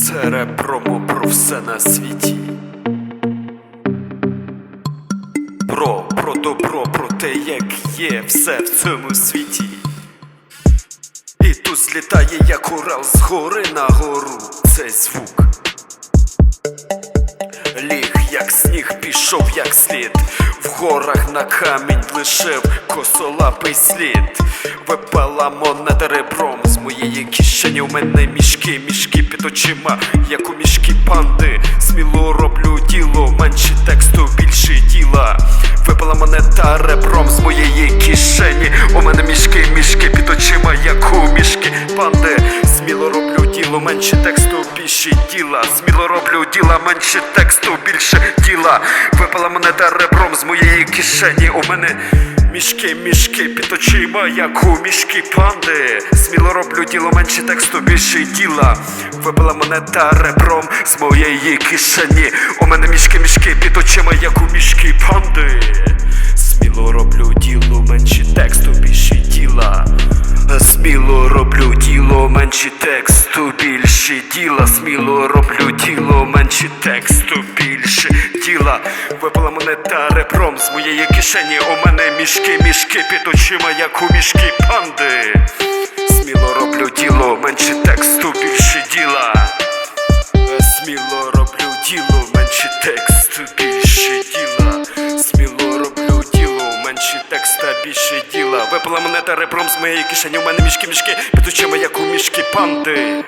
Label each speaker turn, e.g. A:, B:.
A: Це реп-промо про все на світі. Про, про добро, про те, як є все в цьому світі. І тут злітає, як урал з гори на гору. Цей звук. Ліг, як сніг, пішов, як слід. В горах на камінь лишив косолапий слід. Випала монета ребром моєї кишені. У мене мішки, мішки під очима, як у мішки панди. Сміло роблю діло, менше тексту, більше діла. Випала монета ребром з моєї кишені. У мене мішки, мішки під очима, як у мішки панди. Сміло роблю діло, менше тексту, більше діла. Сміло роблю діла, менше тексту, більше діла. Випала монета ребром з моєї кишені. У мене мішки, мішки під очима, як у мішки панди. Сміло роблю діло, менше тексту, більше діла. Вибила монета ребром з моєї кишені. У мене мішки, мішки під очима, як у мішки панди. Сміло роблю діло, менше роблю діло, менше тексту, більше діла. Сміло роблю діло, менше тексту, більше діла. Випала монета ребром з моєї кишені. У мене мішки, мішки під очима, як у мішки панди. Сміло роблю діло, менше тексту, більше діла. Більше мене Випала монета ребром з моєї кишені. У мене мішки, мішки під очима, як у мішки панди.